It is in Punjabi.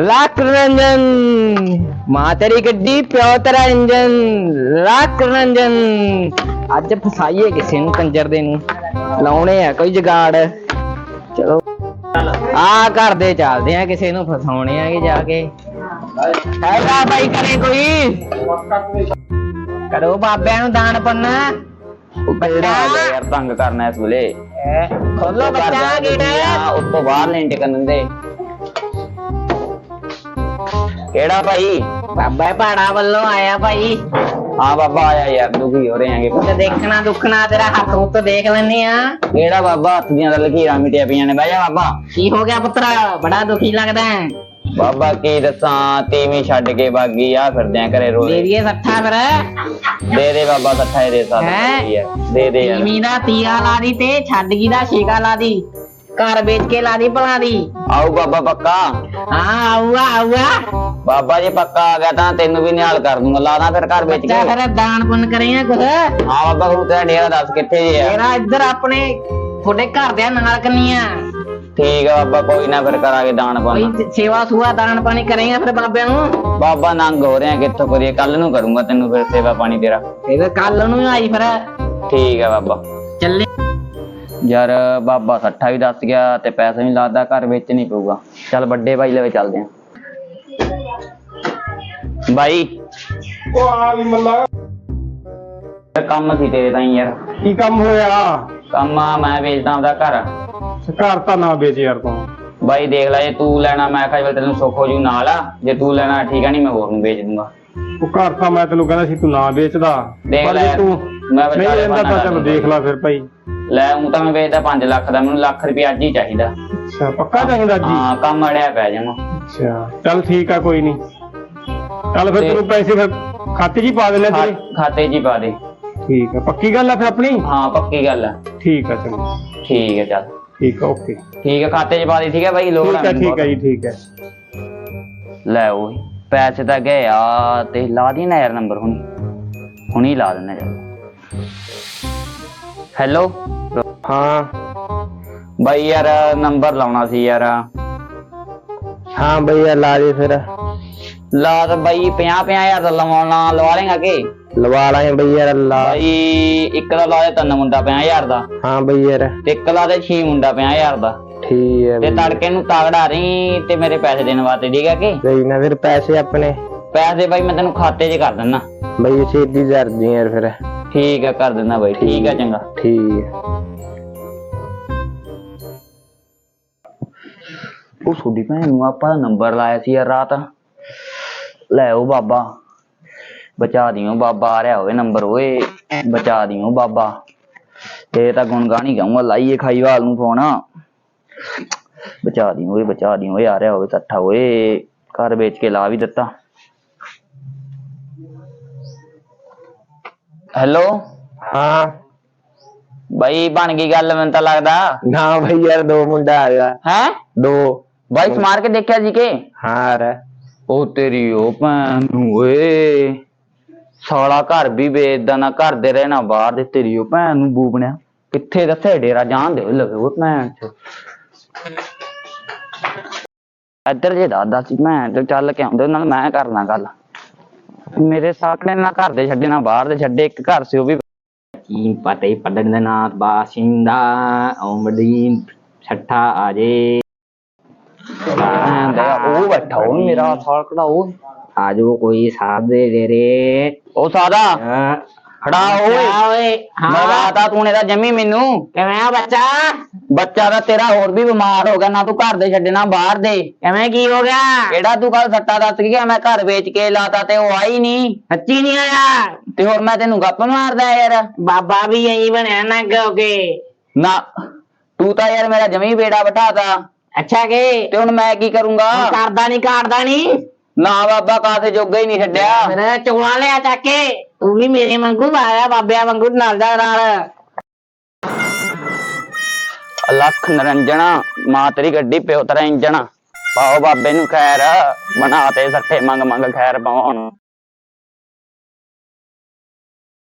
ਲੱਖ ਰੰਜਨ ਮਾਂ ਤੇਰੀ ਗੱਡੀ ਪਿਓ ਤੇਰਾ ਇੰਜਨ ਲੱਖ ਰੰਜਨ ਅੱਜ ਫਸਾਈਏ ਕਿਸੇ ਨੂੰ ਕੰਜਰ ਦੇ ਨੂੰ ਲਾਉਣੇ ਆ ਕੋਈ ਜਗਾੜ ਚਲੋ ਆ ਘਰ ਦੇ ਚੱਲਦੇ ਆ ਕਿਸੇ ਨੂੰ ਫਸਾਉਣੇ ਆਗੇ ਜਾ ਕੇ ਹੈਗਾ ਬਾਈ ਕਰੇ ਕੋਈ ਕਰੋ ਬਾਬਿਆਂ ਨੂੰ ਦਾਨ ਪੰਨਾ ਉਹ ਆ ਗਿਆ ਯਾਰ ਤੰਗ ਕਰਨਾ ਇਸ ਵੇਲੇ। ਖੋਲੋ ਬੱਚਾ ਗੇੜਾ। ਉਸ ਤੋਂ ਬਾਹਰ ਨਹੀਂ ਟਿਕਣ ਦਿੰਦੇ ਕਿਹੜਾ ਭਾਈ ਬਾਬਾ ਪਹਾੜਾ ਵੱਲੋਂ ਆਇਆ ਭਾਈ ਹਾਂ ਬਾਬਾ ਆਇਆ ਯਾਰ ਦੁਖੀ ਹੋ ਰਹੇ ਆਂਗੇ ਤੇ ਦੇਖਣਾ ਦੁੱਖਣਾ ਤੇਰਾ ਹੱਥ ਉੱਤ ਦੇਖ ਲੈਨੇ ਆ ਕਿਹੜਾ ਬਾਬਾ ਹੱਥ ਦੀਆਂ ਤਾਂ ਲਕੀਰਾਂ ਮਿਟਿਆ ਪਈਆਂ ਨੇ ਬਹਿ ਜਾ ਬਾਬਾ ਕੀ ਹੋ ਗਿਆ ਪੁੱਤਰਾ ਬੜਾ ਦੁਖੀ ਲੱਗਦਾ ਹੈ ਬਾਬਾ ਕੀ ਦੱਸਾਂ ਤੀਵੀਂ ਛੱਡ ਕੇ ਬਾਗੀ ਆ ਫਿਰਦਿਆਂ ਘਰੇ ਰੋਲੇ ਦੇਵੀਏ ਸੱਠਾ ਫਿਰ ਦੇ ਦੇ ਬਾਬਾ ਇਕੱਠਾ ਹੀ ਦੇ ਸਾਥ ਹੈਂ? ਦੇ ਦੇ ਯਾਰ ਤੀਵੀਂ ਦਾ ਤੀਆ ਲਾ ਦੀ ਤੇ ਛੱਡ ਗਈ ਦਾ ਛੇਕਾ ਲਾ ਦੀ ਘਰ ਵੇਚ ਕੇ ਲਾ ਦੀ ਭਲਾ ਦੀ ਆਓ ਬਾਬਾ ਪੱਕਾ ਹਾਂ ਆਊਗਾ ਆਊਗਾ ਬਾਬਾ ਜੀ ਪੱਕਾ ਆ ਗਿਆ ਤਾਂ ਤੈਨੂੰ ਵੀ ਨਿਹਾਲ ਕਰ ਦੂੰਗਾ ਲਾਦਾ ਫਿਰ ਘਰ ਵੇਚ ਕੇ ਬੱਚਾ ਫਿਰ ਦਾਨ ਪੁੰਨ ਕਰੇਗਾ ਕੁਛ? ਹਾਂ ਬਾਬਾ ਹੁਣ ਤੇਰਾ ਡੇਰਾ ਦੱਸ ਕਿੱਥੇ ਜੇ ਆ। ਤੇਰਾ ਇੱਧਰ ਆਪਣੇ ਤੁਹਾਡੇ ਘਰ ਦੇ ਨਾਲ ਕੰਨੀਆਂ ਠੀਕ ਆ ਬਾਬਾ ਕੋਈ ਨਾ ਫਿਰ ਕਰਾਂਗੇ ਦਾਨ ਪਾਣੀ ਕੋਈ ਸੇਵਾ ਸੁਆ ਦਾਨ ਪਾਣੀ ਕਰੇਗਾ ਫਿਰ ਬਾਬਿਆਂ ਨੂੰ? ਬਾਬਾ ਨੰਗ ਹੋ ਰਿਹਾ ਕਿੱਥੋਂ ਕਰੀਏ? ਕੱਲ ਨੂੰ ਕਰੂੰਗਾ ਤੈਨੂੰ ਫਿਰ ਸੇਵਾ ਪਾਣੀ ਤੇਰਾ। ਇਹ ਕੱਲ ਨੂੰ ਆਈ ਫਿਰ। ਠੀਕ ਆ ਬਾਬਾ। ਚੱਲੇ। ਯਾਰ ਬਾਬਾ ਸੱਠਾ ਵੀ ਦੱਸ ਗਿਆ ਤੇ ਪੈਸਾ ਵੀ ਲਾਦਾ ਘਰ ਵਿੱਚ ਨਹੀਂ ਪਊਗਾ। ਚੱਲ ਵੱਡੇ ਭਾਈ ਲਵੇ ਚੱਲਦੇ ਆਂ। ਬਾਈ। ਉਹ ਆ ਵੀ ਮੱਲਾ ਕੰਮ ਸੀ ਤੇਰੇ ਤਾਈਂ ਯਾਰ। ਕੀ ਕੰਮ ਹੋਇਆ? ਕੰਮ ਆ ਮੈਂ ਵੇਚਦਾ ਉਹਦਾ ਘਰ। ਘਰ ਤਾਂ ਨਾ ਵੇਚ ਯਾਰ ਤੂੰ। ਬਾਈ ਦੇਖ ਲੈ ਜੇ ਤੂੰ ਲੈਣਾ ਮੈਂ ਕਿਹਾ ਚੱਲ ਤੈਨੂੰ ਸੁੱਖ ਹੋ ਜੂ ਨਾਲ ਆ। ਜੇ ਤੂੰ ਲੈਣਾ ਠੀਕ ਆ ਨਹੀਂ ਮੈਂ ਹੋਰ ਨੂੰ ਵੇਚ ਦੂੰਗਾ। ਉਹ ਘਰ ਤਾਂ ਮੈਂ ਤੈਨੂੰ ਕਹਿੰਦਾ ਸੀ ਤੂੰ ਨਾ ਵੇਚਦਾ। ਦੇਖ ਪਰ ਲੈ ਜੇ ਯਾਰ, ਤੂੰ ਮੈਂ ਨਹੀਂ ਵਿਚਾਲੇ ਤਾਂ ਬਹਾਨਾ ਚੱਲ ਦੇਖ ਲੈ ਫਿਰ ਭਾਈ। ਲੈ ਉਹ ਤਾਂ ਮੈਂ ਵੇਚਦਾ 5 ਲੱਖ ਦਾ ਮੈਨੂੰ ਲੱਖ ਰੁਪਏ ਅੱਜ ਹੀ ਚਾਹੀਦਾ। ਅੱਛਾ ਪੱਕਾ ਚਾਹੀਦਾ ਜੀ? ਹਾਂ ਕੰਮ ਅੜਿਆ ਪੈ ਜਾਵਾਂ ਅੱਛਾ ਚੱਲ ਠੀਕ ਆ ਕੋਈ ਨਹੀਂ। ਚੱਲ ਫਿਰ ਤੇ- ਤੈਨੂੰ ਪੈਸੇ ਫਿਰ ਖਾਤੇ 'ਚ ਹੀ ਪਾ ਦੇਣੇ ਤੇਰੇ। ਖਾਤੇ 'ਚ ਹੀ ਪਾ ਦੇ। ਠੀਕ ਆ ਪੱਕੀ ਗੱਲ ਆ ਫਿਰ ਆਪਣੀ? ਹਾਂ ਪੱਕੀ ਗੱਲ ਆ। ਠੀਕ ਆ ਚੰਗਾ। ਠੀਕ ਹੈ ਚੱਲ। ਠੀਕ ਆ ਓਕੇ। ਠੀਕ ਹੈ ਖਾਤੇ 'ਚ ਪਾ ਦੇ ਠੀਕ ਹੈ ਬਾਈ ਲੋਕ ਠੀਕ ਆ ਠੀਕ ਆ ਜੀ ਠੀਕ ਆ। ਲੈ ਉਹ ਪੈਸੇ ਤਾਂ ਗਏ ਆ ਤੇ ਲਾ ਦੀ ਨਾ ਯਾਰ ਨੰਬਰ ਹੁਣੀ। ਹੁਣੀ ਲਾ ਦਿੰਦਾ ਯਾਰ ਹੈਲੋ? ਹਾਂ। ਬਾਈ ਯਾਰ ਨੰਬਰ ਲਾਉਣਾ ਸੀ ਯਾਰ। ਹਾਂ ਬਈ ਲਾ ਦੇ ਫਿਰ। ਲਾ ਤਾਂ ਬਾਈ 50 50 ਹਜ਼ਾਰ ਦਾ ਲਵਾਉਣਾ ਲਵਾ ਲੇਗਾ ਕਿ? ਲਵਾ ਲਾਂਗੇ ਬਈ ਯਾਰ ਲਾ। ਬਾਈ ਇੱਕ ਦਾ ਲਾ ਦੇ ਤਿੰਨ ਮੁੰਡਾ 50 ਹਜ਼ਾਰ ਦਾ। ਹਾਂ ਬਈ ਯਾਰ। ਤੇ ਇੱਕ ਲਾ ਦੇ 6 ਮੁੰਡਾ 50 ਹਜ਼ਾਰ ਦਾ। ਠੀਕ ਹੈ ਤੇ ਤੜਕੇ ਨੂੰ ਤਾਗੜਾ ਰਹੀ ਤੇ ਮੇਰੇ ਪੈਸੇ ਦੇਣ ਵਾਸਤੇ ਠੀਕ ਹੈ ਕਿ? ਬਈ ਨਾ ਫਿਰ ਪੈਸੇ ਆਪਣੇ। ਪੈਸੇ ਬਾਈ ਮੈਂ ਤੈਨੂੰ ਖਾਤੇ 'ਚ ਕਰ ਦਿੰਦਾ ਬਈ ਛੇਤੀ ਜਰਦੀ ਯਾਰ ਫਿਰ। ਠੀਕ ਹੈ ਕਰ ਦਿੰਦਾ ਬਾਈ ਠੀਕ ਹੈ ਚੰਗਾ। ਠੀਕ ਉਹ ਤੁਹਾਡੀ ਭੈਣ ਨੂੰ ਆਪਾਂ ਨੰਬਰ ਲਾਇਆ ਸੀ ਯਾਰ ਰਾਤ। ਲੈ ਉਹ ਬਾਬਾ। ਬਚਾ ਦਿਓ ਬਾਬਾ ਆ ਰਿਹਾ ਹੋਵੇ ਨੰਬਰ ਓਏ। ਬਚਾ ਦਿਓ ਬਾਬਾ। ਇਹ ਤਾਂ ਗੁਣਗਾਨ ਹੀ ਗਾਉਂਗਾ ਲਾਈਏ ਖਾਈਵਾਲ ਨੂੰ ਫੋਨ। ਬਚਾ ਦਿਓ ਓਏ ਬਚਾ ਦਿਓ ਓਏ ਆ ਰਿਹਾ ਹੋਵੇ ਸੱਠਾ ਓਏ। ਘਰ ਵੇਚ ਕੇ ਲਾ ਵੀ ਦਿੱਤਾ। ਹੈਲੋ? ਹਾਂ। ਬਾਈ ਬਣ ਗਈ ਗੱਲ ਮੈਨੂੰ ਤਾਂ ਲੱਗਦਾ। ਨਾ ਬਈ ਯਾਰ ਦੋ ਮੁੰਡਾ ਆ ਗਿਆ ਹੈ? ਦੋ। ਬਾਈ ਸਮਾਰ ਕੇ ਦੇਖਿਆ ਜੀ ਕਿ? ਹਾਂ। ਰ ਉਹ ਤੇਰੀ ਉਹ ਭੈਣ ਨੂੰ ਓਏ। ਸਾਲਾ ਘਰ ਵੀ ਵੇਚਦਾ ਨਾ ਘਰ ਦੇ ਰਹਿਣਾ ਬਾਹਰ ਦੇ ਤੇਰੀ ਉਹ ਭੈਣ ਨੂੰ ਬੂਬਣਿਆ ਕਿੱਥੇ ਦੱਸੇ ਡੇਰਾ ਜਾਣ ਦੇ ਲਵੇ ਉਹ ਭੈਣ ਚ। ਇੱਧਰ ਜੇ ਦਾਦਾ ਸੀ ਮੈਂ ਤੇ ਚੱਲ ਕੇ ਆਉਂਦੇ ਨਾਲ ਮੈਂ ਕਰਨਾ ਗੱਲ। ਮੇਰੇ ਸਾਕਣੇ ਨਾ ਘਰ ਦੇ ਛੱਡੇ ਨਾ ਬਾਹਰ ਦੇ ਛੱਡੇ ਇੱਕ ਘਰ ਸੀ ਉਹ ਵੀ ਕੀ ਪਤੇ ਪੜਨ ਦੇ ਨਾਥ ਬਾਸਿੰਦਾ ਓਮੜੀ ਛੱਠਾ ਆਜੇ। ਭੈਣ ਦਾ ਉਹ ਬੈਠਾ ਉਹ ਮੇਰਾ ਸਾਕੜਾ ਉਹ ਆਜੋ ਕੋਈ ਸਾਥ ਦੇ ਦੇ ਰੇ ਉਹ ਸਾਦਾ ਹਾਂ। ਖੜਾ ਓਏ। ਓਏ ਮੈਂ ਹਾਂ ਲਾਤਾ ਤੂੰ ਨੇ ਤਾਂ ਜੰਮੀ ਮੈਨੂੰ। ਕਿਵੇਂ ਆ ਬੱਚਾ? ਬੱਚਾ ਤਾਂ ਤੇਰਾ ਹੋਰ ਵੀ ਬਿਮਾਰ ਹੋ ਗਿਆ ਨਾ ਤੂੰ ਘਰ ਦੇ ਛੱਡਣਾ ਬਾਹਰ ਦੇ। ਕਿਵੇਂ ਕੀ ਹੋ ਗਿਆ? ਕਿਹੜਾ ਤੂੰ ਕੱਲ ਸੱਟਾ ਦੱਸ ਗਿਆ? ਮੈਂ ਘਰ ਵੇਚ ਕੇ ਲਾਤਾ ਤੇ ਉਹ ਆਈ ਨਹੀਂ ਸੱਚੀ ਨਹੀਂ ਆਇਆ? ਤੇ ਹੋਰ ਮੈਂ ਤੈਨੂੰ ਗੱਪ ਮਾਰਦਾ ਯਾਰ। ਬਾਬਾ ਵੀ ਇਹੀ ਬਣਿਆ ਨਾ ਨਾ ਤੂੰ ਤਾਂ ਯਾਰ ਮੇਰਾ ਜਮੀ ਬੇੜਾ ਬਿਠਾਤਾ। ਅੱਛਾ ਕੇ ਤੇ ਹੁਣ ਮੈਂ ਕੀ ਕਰੂੰਗਾ? ਕਰਦਾ ਨਹੀਂ ਕਾਟਦਾ ਨਹੀਂ ਨਾ ਬਾਬਾ ਕਾਸੇ ਜੋਗਾ ਹੀ ਨਹੀਂ ਛੱਡਿਆ। ਮੇਰੇ ਚੋਲਾ ਲਿਆ ਚੱਕ ਕੇ। ਤੂੰ ਵੀ ਮੇਰੇ ਵਾਂਗੂ ਆਇਆ ਬਾਬਿਆਂ ਵਾਂਗੂ ਨਾਲ ਦਾ ਨਾਲ। ਲੱਖ ਨਰੰਜਣਾ ਮਾਂ ਤੇਰੀ ਗੱਡੀ ਪਿਓ ਤੇਰਾ ਇੰਜਣ। ਪਾਓ ਬਾਬੇ ਨੂੰ ਖੈਰ ਬਣਾ ਤੇ ਸੱਠੇ ਮੰਗ ਮੰਗ ਖੈਰ ਪਾਉਣ।